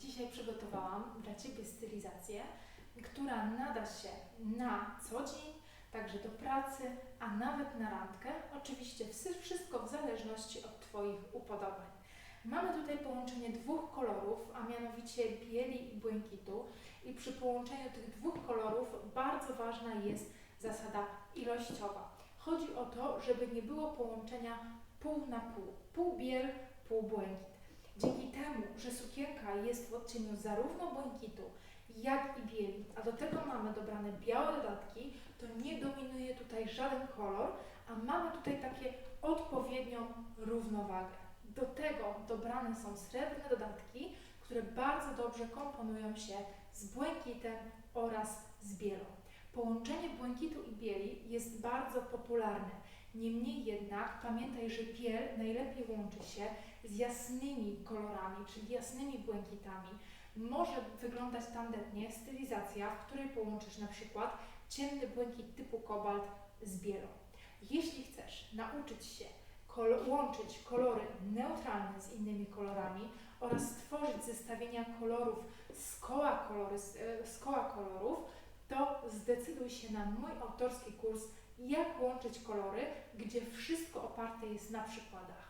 Dzisiaj przygotowałam dla Ciebie stylizację, która nada się na co dzień, także do pracy, a nawet na randkę. Oczywiście wszystko w zależności od Twoich upodobań. Mamy tutaj połączenie dwóch kolorów, a mianowicie bieli i błękitu. I przy połączeniu tych dwóch kolorów bardzo ważna jest zasada ilościowa. Chodzi o to, żeby nie było połączenia pół na pół, pół biel, pół błękit. Dzięki temu, że sukienka jest w odcieniu zarówno błękitu, jak i bieli, a do tego mamy dobrane białe dodatki, to nie dominuje tutaj żaden kolor, a mamy tutaj takie odpowiednią równowagę. Do tego dobrane są srebrne dodatki, które bardzo dobrze komponują się z błękitem oraz z bielą. Połączenie błękitu i bieli jest bardzo popularne. Niemniej jednak pamiętaj, że biel najlepiej łączy się z jasnymi kolorami, czyli jasnymi błękitami. Może wyglądać tandetnie stylizacja, w której połączysz na przykład ciemny błękit typu kobalt z bielą. Jeśli chcesz nauczyć się kol- łączyć kolory neutralne z innymi kolorami oraz stworzyć zestawienia kolorów z koła, kolory, z, e, koła kolorów, to zdecyduj się na mój autorski kurs Jak łączyć kolory, gdzie wszystko oparte jest na przykładach.